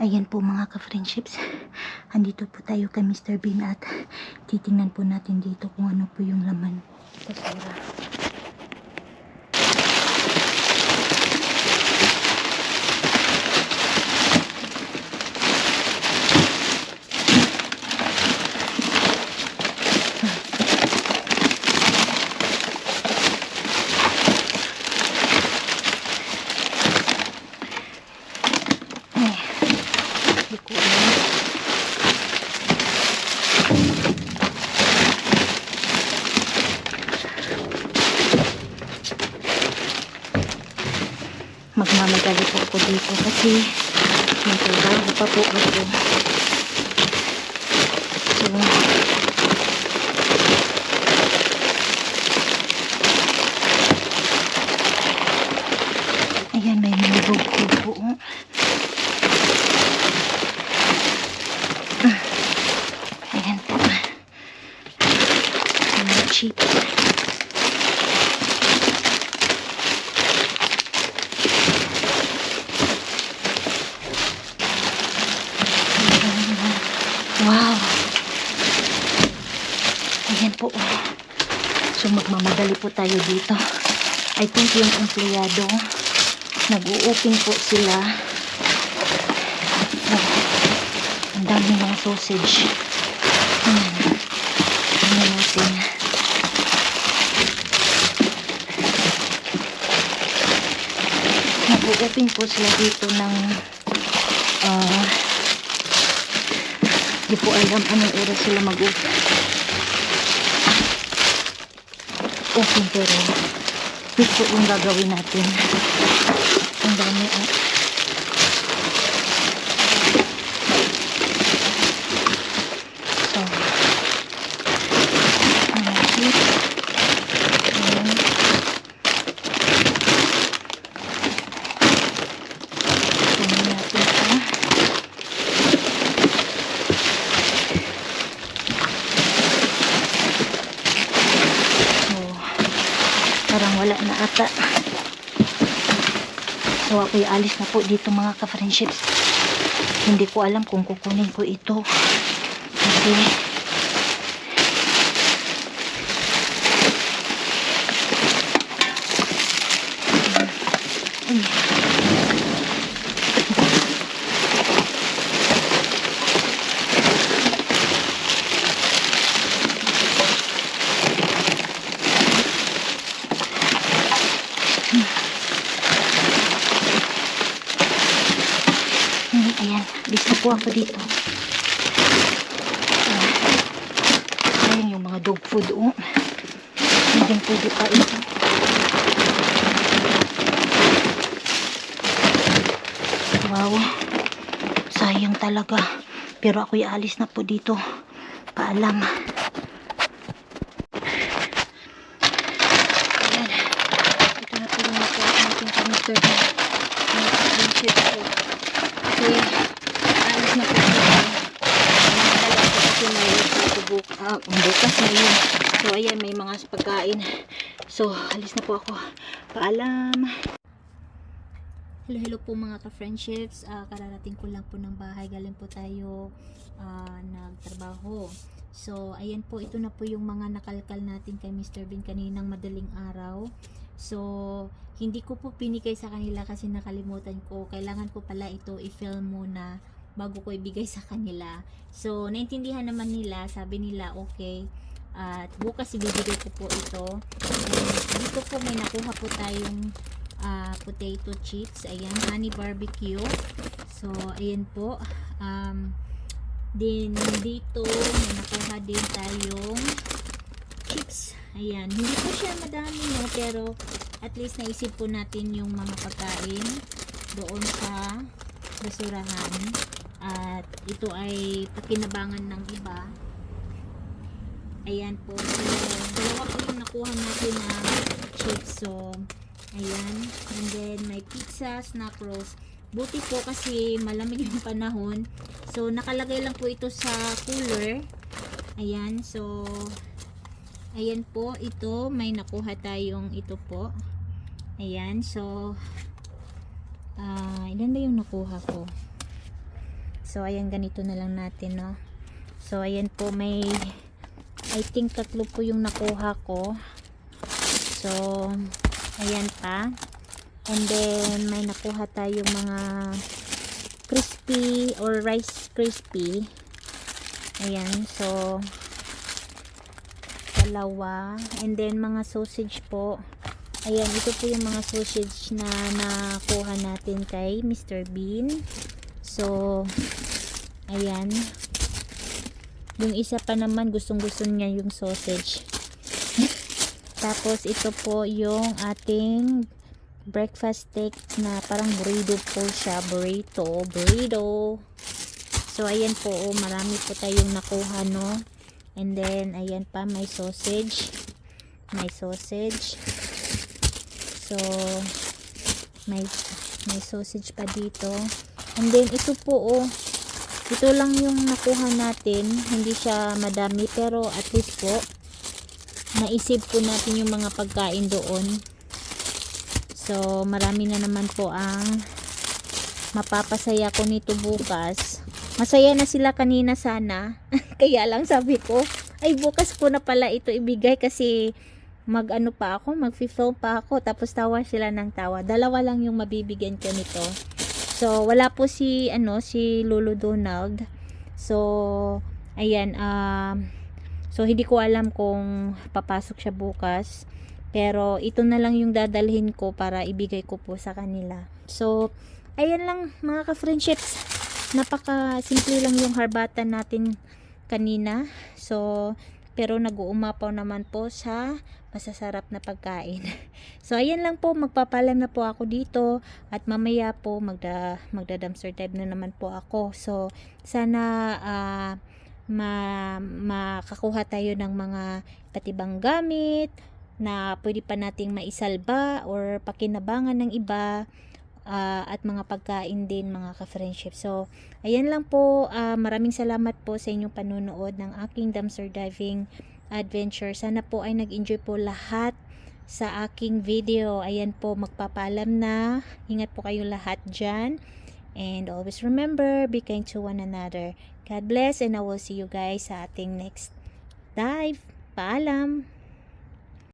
Ayan po mga ka-friendships. Andito po tayo kay Mr. Bean at titingnan po natin dito kung ano po yung laman. Basura. Eh, alam. Magmamadali po ako dito kasi may trabaho pa po ako. So, ayan, may mga bugtog po. oh. Ayan po. Mga chips. Wow. Ayan po. So magmamadali po tayo dito. I think yung empleyado nag-u-open po sila. Oh, ang dami mga sausage. Ayan. Tingnan natin. Nag-u-open po sila dito ng ah Di po alam anong oras sila mag-open. Open pero ito yung gagawin natin. Ang dami ah. So, ano chips. Ayan. Tingnan natin ito. So, parang wala na ata. So, ako'y alis na po dito mga ka-friendships. Hindi ko alam kung kukunin ko ito. Kasi, Ay. Hmm, ayan, ako dito. Ah, ayan yung mga dog food. Oh. Hindi pwede pa ito. Wow. Sayang talaga. Pero ako'y alis na po dito. Paalam. Ayan. Ito na po yung natin kay Mr. Bean. Mga friendship ko. Kasi, alis na po dito. Dalawa po kasi may Ah, bukas na yun. So, ayan, may mga pagkain. So, alis na po ako. Paalam. Hello, hello po mga ka-friendships. Ah, kararating ko lang po ng bahay. Galing po tayo ah, nagtrabaho. So, ayan po. Ito na po yung mga nakalkal natin kay Mr. Bean kaninang madaling araw. So, hindi ko po pinigay sa kanila kasi nakalimutan ko. Kailangan ko pala ito i-film muna bago ko ibigay sa kanila. So, naintindihan naman nila. Sabi nila, okay. At bukas ibibigay ko po ito. And dito po may nakuha po tayong ah, potato chips. Ayan, honey barbecue. So, ayan po. Um, din dito, may nakuha din tayong chips. Ayan, hindi po siya madami no, pero at least naisip po natin yung mga pagkain doon sa basurahan. At ito ay pakinabangan ng iba. Ayan po. So, dalawa po yung nakuha natin na chips. So, Ayan. And then, may pizza, snack rolls. Buti po kasi malamig yung panahon. So, nakalagay lang po ito sa cooler. Ayan. So, ayan po. Ito, may nakuha tayong ito po. Ayan. So, ah ilan ba yung nakuha ko? So, ayan, ganito na lang natin, no? So, ayan po, may, I think tatlo po yung nakuha ko. So, ayan pa. And then, may nakuha tayong mga crispy or rice crispy. Ayan, so, dalawa. And then, mga sausage po. Ayan, ito po yung mga sausage na nakuha natin kay Mr. Bean. So, ayan. Yung isa pa naman, gustong gusto niya yung sausage. Tapos, ito po yung ating breakfast steak na parang burrito po siya. Burrito. Burrito. So, ayan po. Oh, marami po tayong nakuha, no? And then, ayan pa, may sausage. May sausage. So, may, may sausage pa dito. And then, ito po, oh. Ito lang yung nakuha natin. Hindi siya madami, pero at least po, naisip po natin yung mga pagkain doon. So, marami na naman po ang mapapasaya ko nito bukas. Masaya na sila kanina sana. Kaya lang sabi ko, ay bukas ko na pala ito ibigay kasi mag ano pa ako, mag film pa ako. Tapos tawa sila ng tawa. Dalawa lang yung mabibigyan ko nito. So, wala po si, ano, si Lolo Donald. So, ayan, um, so hindi ko alam kung papasok siya bukas. Pero, ito na lang yung dadalhin ko para ibigay ko po sa kanila. So, ayan lang mga ka-friendships. Napaka simple lang yung harbatan natin kanina. So, pero nag-uumapaw naman po sa masasarap na pagkain. So, ayan lang po. Magpapalam na po ako dito. At mamaya po, magda, magda dumpster dive na naman po ako. So, sana ah, ma, makakuha tayo ng mga iba't ibang gamit na pwede pa nating maisalba or pakinabangan ng iba ah, at mga pagkain din mga ka-friendship. So, ayan lang po. Ah, maraming salamat po sa inyong panunood ng aking dumpster diving adventure. Sana po ay nag-enjoy po lahat sa aking video. Ayan po, magpapalam na. Ingat po kayo lahat dyan. And always remember, be kind to one another. God bless and I will see you guys sa ating next dive. Paalam!